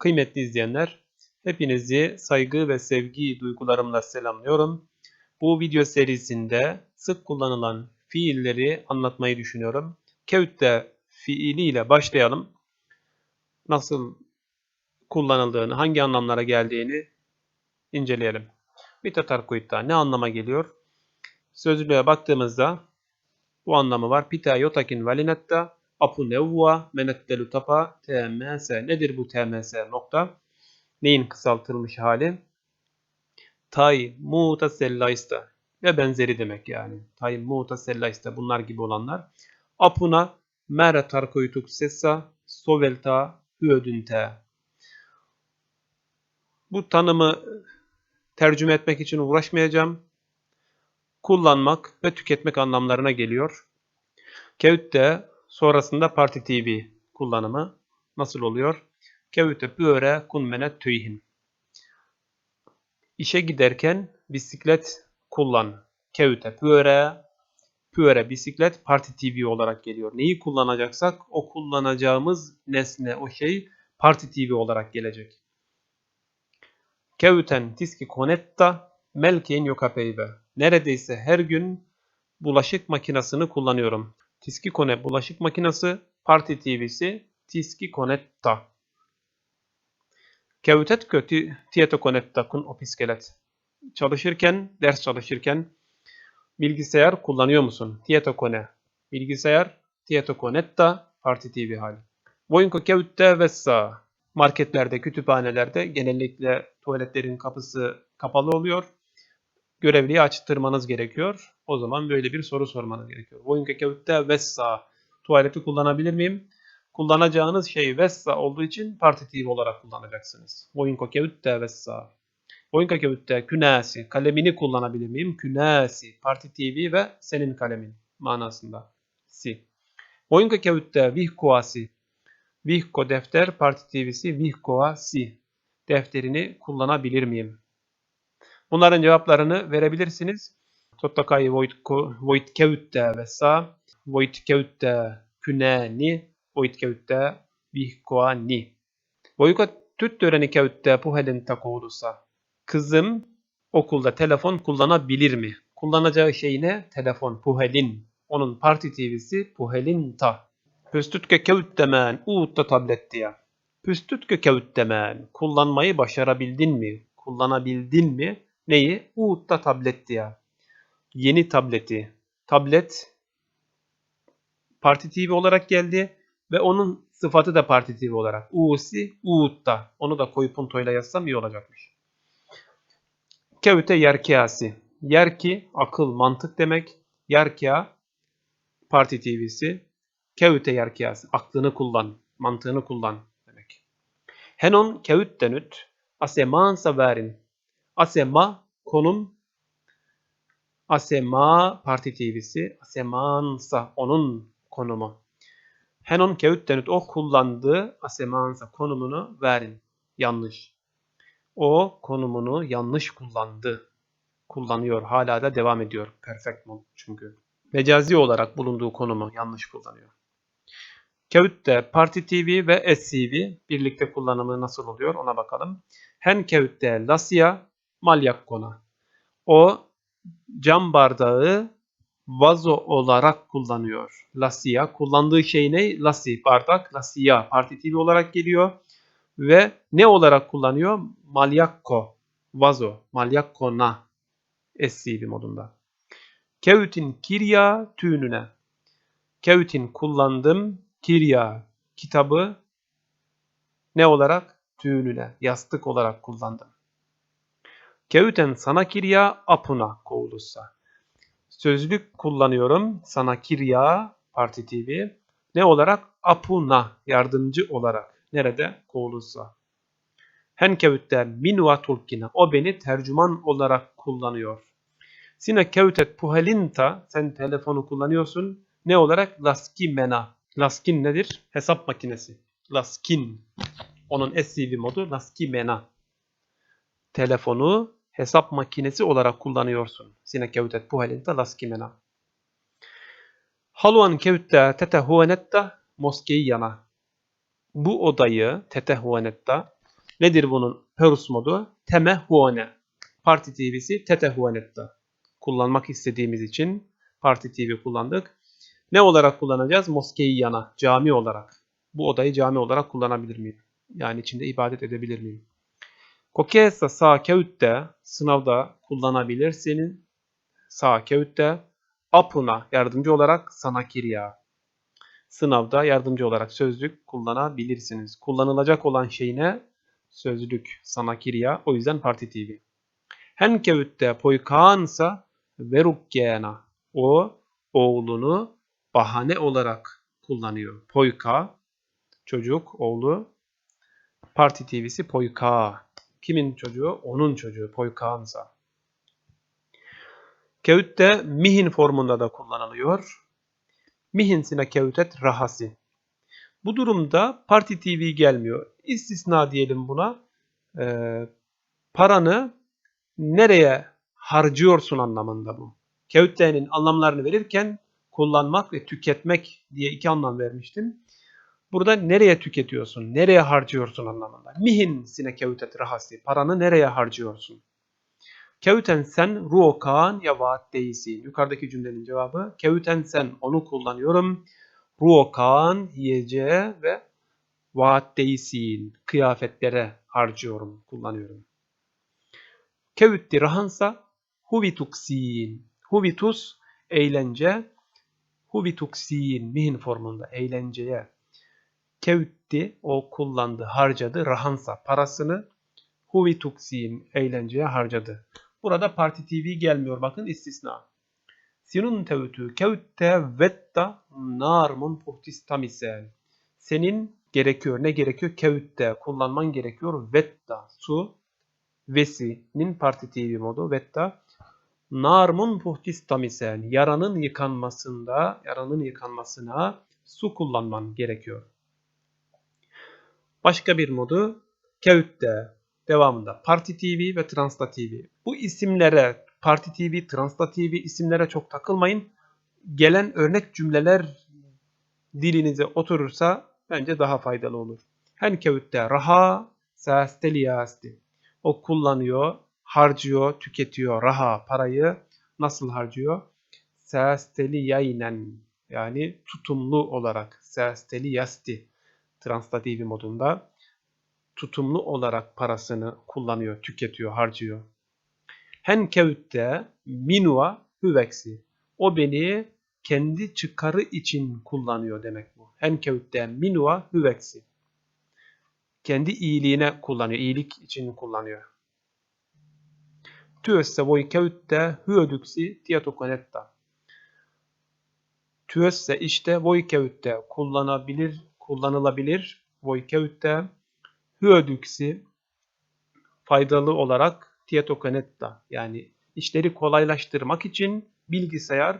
Kıymetli izleyenler, hepinizi saygı ve sevgi duygularımla selamlıyorum. Bu video serisinde sık kullanılan fiilleri anlatmayı düşünüyorum. Kevütte fiiliyle başlayalım. Nasıl kullanıldığını, hangi anlamlara geldiğini inceleyelim. Mitatarkuitta ne anlama geliyor? Sözlüğe baktığımızda bu anlamı var. Pita yotakin valinetta apu nevva menettelu tapa tms. Nedir bu tms nokta? Neyin kısaltılmış hali? Tay muta sellaista ve benzeri demek yani. Tay muta sellaista bunlar gibi olanlar. Apuna mere tarkoytuk sessa sovelta hüödünte. Bu tanımı tercüme etmek için uğraşmayacağım. Kullanmak ve tüketmek anlamlarına geliyor. Kevütte sonrasında partitiv kullanımı nasıl oluyor? Kevütte püöre kun menet tüyhin. İşe giderken bisiklet kullan. Kevüte püöre, püöre bisiklet partitiv olarak geliyor. Neyi kullanacaksak o kullanacağımız nesne, o şey partitiv olarak gelecek. Kevüten tiski konetta melkein yokapeyve. Neredeyse her gün bulaşık makinesini kullanıyorum. Tiski kone bulaşık makinesi, partitivisi tiski konetta. Kevütetkö tieto konetta kun opiskelet. Çalışırken, ders çalışırken bilgisayar kullanıyor musun? Tieto kone. Bilgisayar, tieto konetta, partitivi hali. Voinko kevütte vessa. Marketlerde, kütüphanelerde genellikle tuvaletlerin kapısı kapalı oluyor. Görevliyi açtırmanız gerekiyor. O zaman böyle bir soru sormanız gerekiyor. Voinko kevütte vessa. Tuvaleti kullanabilir miyim? Kullanacağınız şey vessa olduğu için partitiv olarak kullanacaksınız. Voinko kevütte vessa. Voinko kevütte künasi. Kalemini kullanabilir miyim? Künasi. Partitivi ve senin kalemin manasında. Si. Voinko kevütte vihkoasi. Vihko defter partitivisi vihkoasi. Defterini kullanabilir miyim? Bunların cevaplarını verebilirsiniz. Tottakai voit kevütte vessa. Voit kevütte küneni. Voit kevütte vihkoani. Voiko tyttöreni käyttää puhelinta koulussa. Kızım okulda telefon kullanabilir mi? Kullanacağı şey ne? Telefon, puhelin. Onun partitivisi puhelinta. Pystytkö käyttämään uutta tablettia? Pystytkö käyttämään? Kullanmayı başarabildin mi? Kullanabildin mi? Neyi? Uutta tablettia. Yeni tableti. Tablet partitivi olarak geldi ve onun sıfatı da partitif olarak. U'si uutta. Onu da koyu puntoyla yazsam iyi olacakmış. Kevüte yerkiasi. Yerki akıl, mantık demek. Yerkia partitivisi. Kevüte yerkiasi. Aklını kullan, mantığını kullan demek. Henon kevüttenüt. Asemansa verin. Asema konum. Asema partitivisi. Asemansa onun konumu. Henon kevüttenüt o kullandığı asemansa konumunu verin. Yanlış. O konumunu yanlış kullandı. Kullanıyor. Hala da devam ediyor. Perfect mode çünkü. Mecazi olarak bulunduğu konumu yanlış kullanıyor. Kevütte partitivi ve SCV birlikte kullanımı nasıl oluyor ona bakalım. Hen kevütte lasya malyakkona. O cam bardağı vazo olarak kullanıyor. Lasya. Kullandığı şey ne? Lasi. Bardak. Lasya. Partitivi olarak geliyor. Ve ne olarak kullanıyor? Malyakko. Vazo. Malyakkona. SCV modunda. Kevütin kirya tüğününe. Kevütin kullandım. Kirya. Kitabı ne olarak? Tüğününe. Yastık olarak kullandım. Kevüten sana kirya apuna kovulussa sözlük kullanıyorum. Sana kirya partitivi. Ne olarak? Apuna yardımcı olarak. Nerede? Kovulursa. Henkevütte minva tulkina. O beni tercüman olarak kullanıyor. Sine kevütet puhelinta. Sen telefonu kullanıyorsun. Ne olarak? Laskimena. Laskin nedir? Hesap makinesi. Laskin. Onun SCV modu Laskimena. Telefonu hesap makinesi olarak kullanıyorsun. Sinä käytät puhelinta laskimena. Haluan käyttää tätä huonetta moskeiana. Bu odayı, tätä huonetta, Nedir bunun perus modu? Temehhuone. Partitivisi tetehuonetta. Kullanmak istediğimiz için partitivi kullandık. Ne olarak kullanacağız? Moskeyi yana, cami olarak. Bu odayı cami olarak kullanabilir miyim? Yani içinde ibadet edebilir miyim? Kokesa sağ kağıtta sınavda kullanabilirsiniz. Sağ kağıtta apuna yardımcı olarak sana kirya. Sınavda yardımcı olarak sözlük kullanabilirsiniz. Kullanılacak olan şey ne? Sözlük sana kirya. O yüzden partitivi. Hen kağıtta poykansa verukkena. O oğlunu bahane olarak kullanıyor. Poyka çocuk, oğlu. Partitivisi poyka. Kimin çocuğu? Onun çocuğu. Poykansa. Kağıt mihin formunda da kullanılıyor. Mihinsine kağıtet rahasi. Bu durumda partitivi gelmiyor. İstisna diyelim buna. Ee, paranı nereye harcıyorsun anlamında bu. Kağıtte'nin anlamlarını verirken kullanmak ve tüketmek diye iki anlam vermiştim. Burada nereye tüketiyorsun, nereye harcıyorsun anlamında. Mihin sine kevtet rahasi. Paranı nereye harcıyorsun? Kevten sen ruokan ya vaat değilsin. Yukarıdaki cümlenin cevabı. Kevten sen onu kullanıyorum. Ruokan yiyeceğe ve vaat değilsin. Kıyafetlere harcıyorum, kullanıyorum. Kevütti rahansa huvituksin. Huvitus eğlence. Huvituksin mihin formunda eğlenceye kevütti o kullandı, harcadı. Rahansa parasını huvi tuksin eğlenceye harcadı. Burada partitivi gelmiyor. Bakın istisna. Sinun tevtü kevütte vetta narmun puhtistamisel. Senin gerekiyor. Ne gerekiyor? Kevütte kullanman gerekiyor. Vetta su vesinin partitivi modu. Vetta narmun puhtistamisel. Yaranın yıkanmasında, yaranın yıkanmasına su kullanman gerekiyor. Başka bir modu Kağıt'te devamında Parti TV ve Transda TV. Bu isimlere Parti TV, Transda TV isimlere çok takılmayın. Gelen örnek cümleler dilinize oturursa bence daha faydalı olur. Hen kağıtta raha sesteliyasti. O kullanıyor, harcıyor, tüketiyor raha parayı nasıl harcıyor? Sesteliyaynen yani tutumlu olarak sesteliyasti translativi modunda tutumlu olarak parasını kullanıyor, tüketiyor, harcıyor. Hen kevütte minua hüveksi. O beni kendi çıkarı için kullanıyor demek bu. Hen kevütte minua hüveksi. Kendi iyiliğine kullanıyor, iyilik için kullanıyor. Työssä voi käyttää hyödyksi tietokonetta. Työssä işte voi käyttää kullanabilir kullanılabilir. Voikeut'te hyödyksi faydalı olarak tietokonetta yani işleri kolaylaştırmak için bilgisayar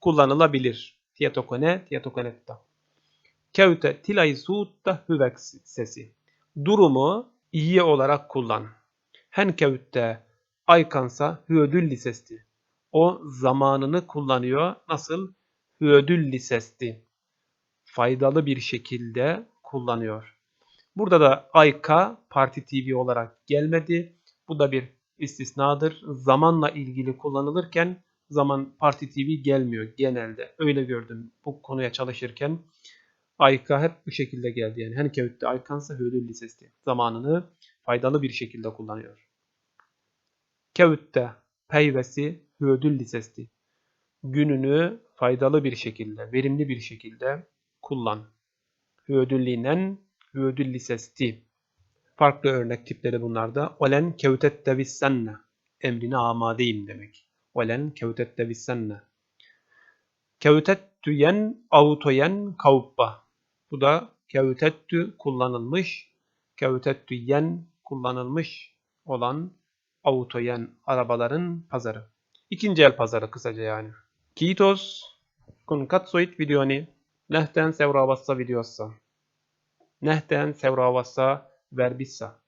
kullanılabilir. Tietokone, tietokonetta. Käytä tilaisuutta hyväksesi. Durumu iyi olarak kullan. Hän käyttää aikansa hyödyllisesti. O zamanını kullanıyor. Nasıl? Hyödyllisesti faydalı bir şekilde kullanıyor. Burada da Ayka Parti TV olarak gelmedi. Bu da bir istisnadır. Zamanla ilgili kullanılırken zaman Parti TV gelmiyor genelde. Öyle gördüm bu konuya çalışırken. Ayka hep bu şekilde geldi. Yani hani kevütte Aykansa Hülül Lisesi. Zamanını faydalı bir şekilde kullanıyor. Kevütte peyvesi Hüdül Lisesi. Gününü faydalı bir şekilde, verimli bir şekilde kullan. Hüödüllinen hüödül lisesti. Farklı örnek tipleri bunlarda. Olen kevtette vissenne. Emrine amadeyim demek. Olen kevtette vissenne. Kevtettüyen autoyen kavuppa. Bu da kevtettü kullanılmış. Kevtettüyen kullanılmış olan autoyen arabaların pazarı. İkinci el pazarı kısaca yani. Kiitos kun katsoit videoni. Nähdään seuraavassa videossa. Nähdään seuraavassa verbissa.